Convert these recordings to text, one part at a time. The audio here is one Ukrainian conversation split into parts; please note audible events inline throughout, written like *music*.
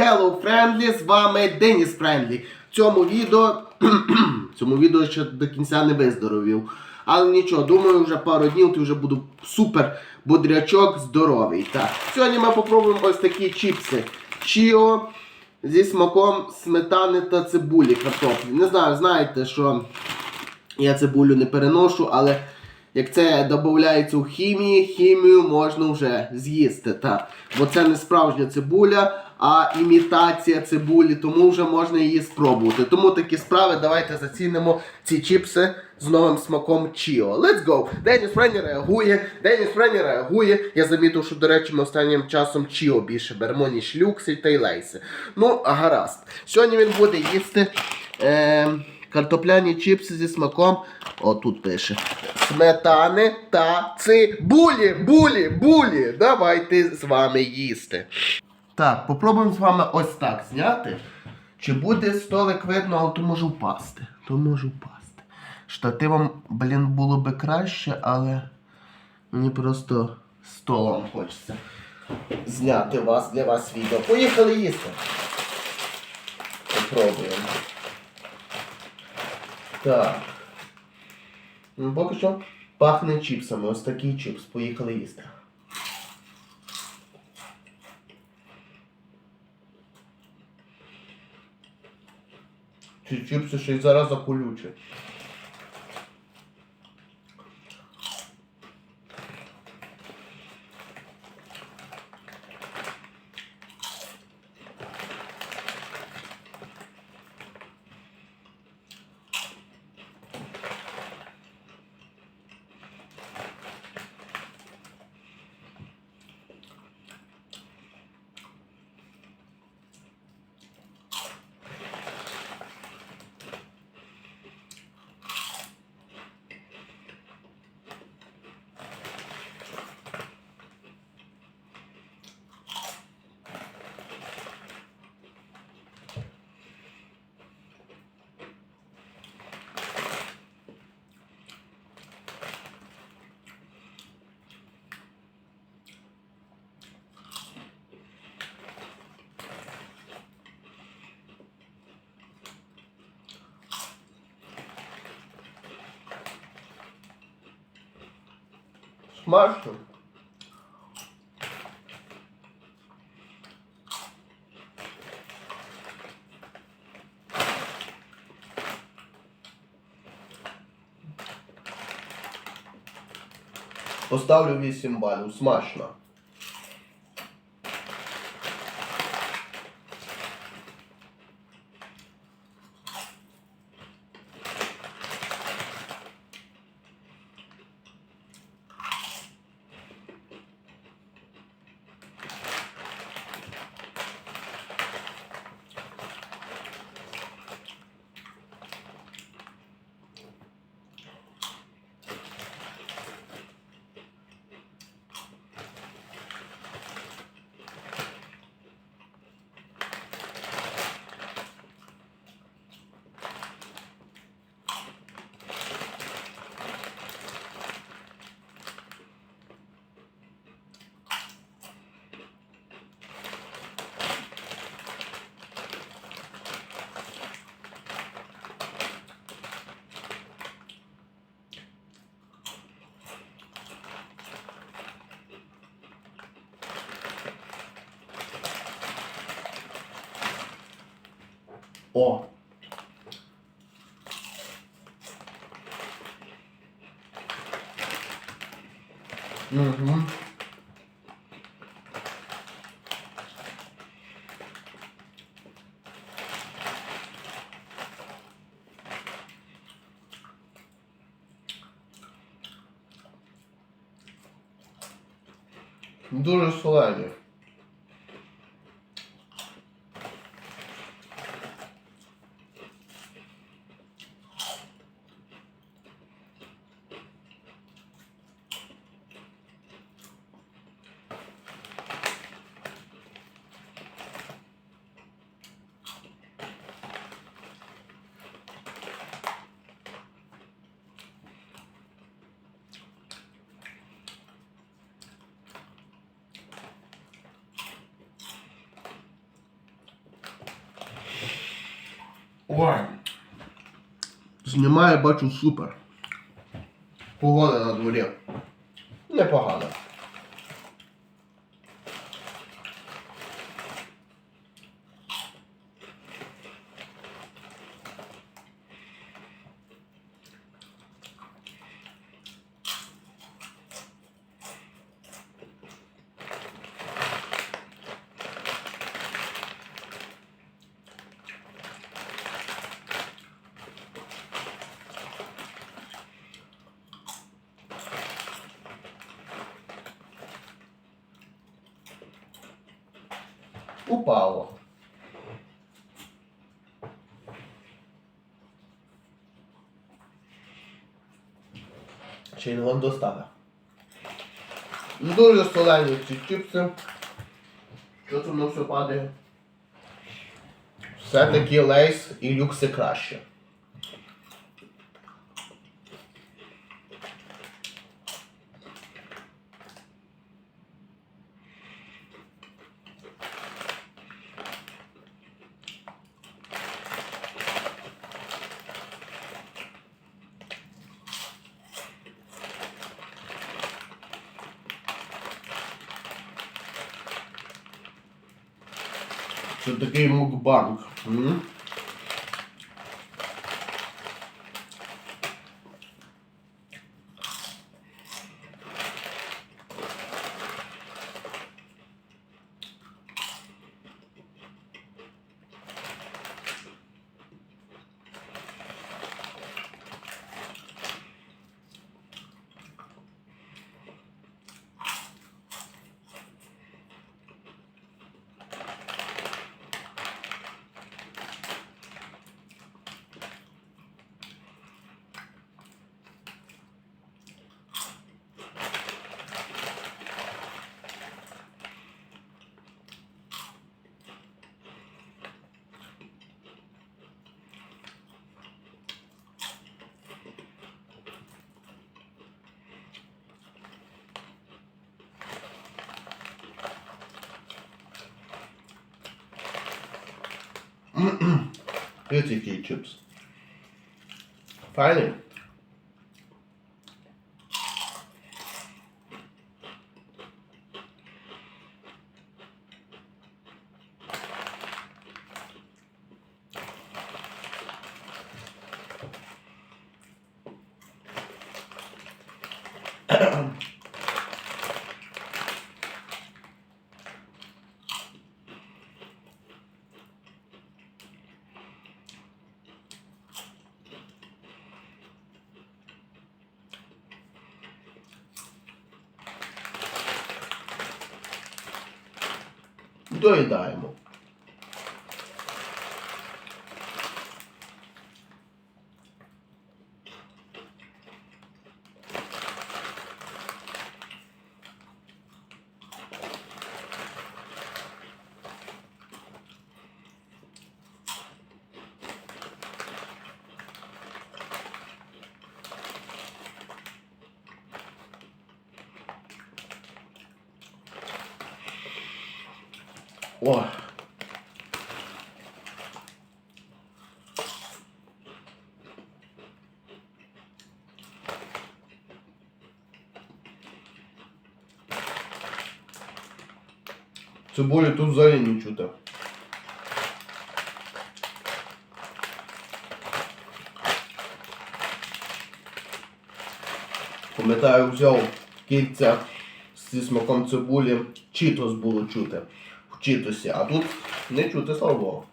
Hello Friendly, з вами Деніс Френдлі. В цьому відео *clears throat* цьому відео ще до кінця не виздоровів. Але нічого, думаю, вже пару днів ти вже буду супер бодрячок здоровий. Так. Сьогодні ми попробуємо ось такі чіпси. Чіо зі смаком сметани та цибулі картоплі. Не знаю, знаєте, що я цибулю не переношу, але як це додається у хімії, хімію можна вже з'їсти. Та. Бо це не справжня цибуля, а імітація цибулі, тому вже можна її спробувати. Тому такі справи, давайте зацінимо ці чіпси з новим смаком Чіо. Let's go! Деніс Френі реагує, Деніс Френі реагує. Я замітив, що, до речі, ми останнім часом Чіо більше беремо, ніж люкси та й лейси. Ну, гаразд. Сьогодні він буде їсти. Е, Картопляні чіпси зі смаком, о, тут пише, сметани та цибулі, булі, булі. Давайте з вами їсти. Так, попробуємо з вами ось так зняти. Чи буде столик видно, але то може впасти. То може впасти. Штативом, блін, було би краще, але мені просто столом хочеться зняти вас для вас відео. Поїхали їсти. Попробуємо. Так. Ну, поки що пахне чіпсами. Ось такий чіпс. Поїхали їсти. Ці чіпси ще й зараз заколючі. Смачно. Поставлю 8 балів. Смачно. О! Угу. Ой. Знімає, бачу, супер. Погода на дворі. Непогана. Упало. Ще й не достане. Дуже солені ці чіпси. Що воно все падає? Все-таки лейс і люкси краще. Це такий мукбанк. Here's a chips. Finally. Доїдаємо. О. Цибулі тут взагалі не чути. Пам'ятаю, взяв кільця зі смаком цибулі, читос було чути в читосі, а тут не чути, слава Богу.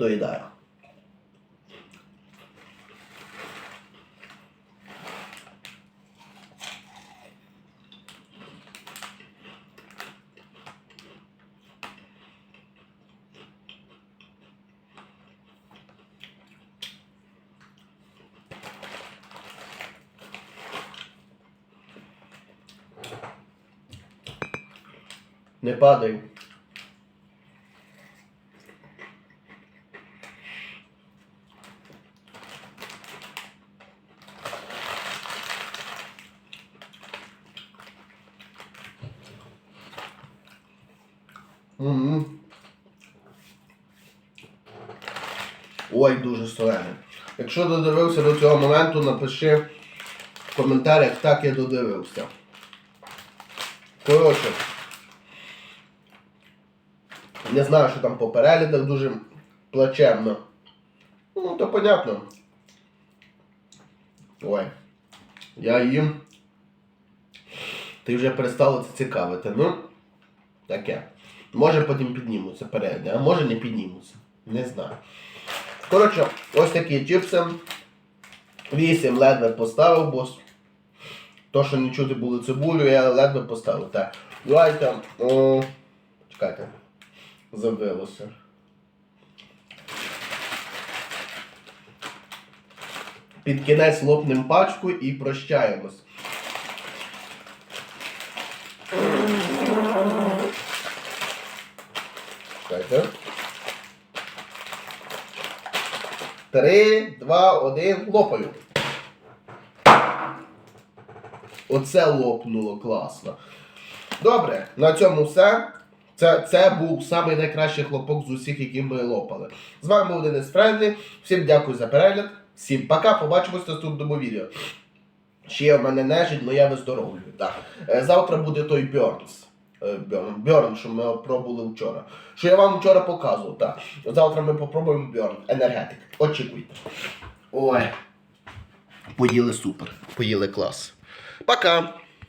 доїдаю. Не падай. Мгм. Ой, дуже солене. Якщо додивився до цього моменту, напиши в коментарях, так я додивився. Коротше. Не знаю, що там по переглядах дуже плачевно. Ну, то понятно. Ой. Я їм. Ти вже перестало це цікавити. Ну, таке. Може потім піднімуться перегляди, а може не піднімуться. Не знаю. Коротше, ось такі чіпси. 8 ледве поставив, бо то, що не чути було цибулю, я ледве поставив. Так. Давайте. О, чекайте. Забилося. Під кінець лопнем пачку і прощаємось. Чекайте. Три, два, один, лопаю. Оце лопнуло класно. Добре, на цьому все. Це, це був самий найкращий хлопок з усіх, які ми лопали. З вами був Денис Френдлі. Всім дякую за перегляд. Всім пока. Побачимось в наступному відео. Ще в мене нежить, але я виздоровлюю. Е, Завтра буде той Бьорнс. Е, Бьорн, Бьорн, що ми пробували вчора. Що я вам вчора показував. Так. Завтра ми попробуємо Бьорн. Енергетик. Очікуйте. Ой. Поїли супер. Поїли клас. Пока.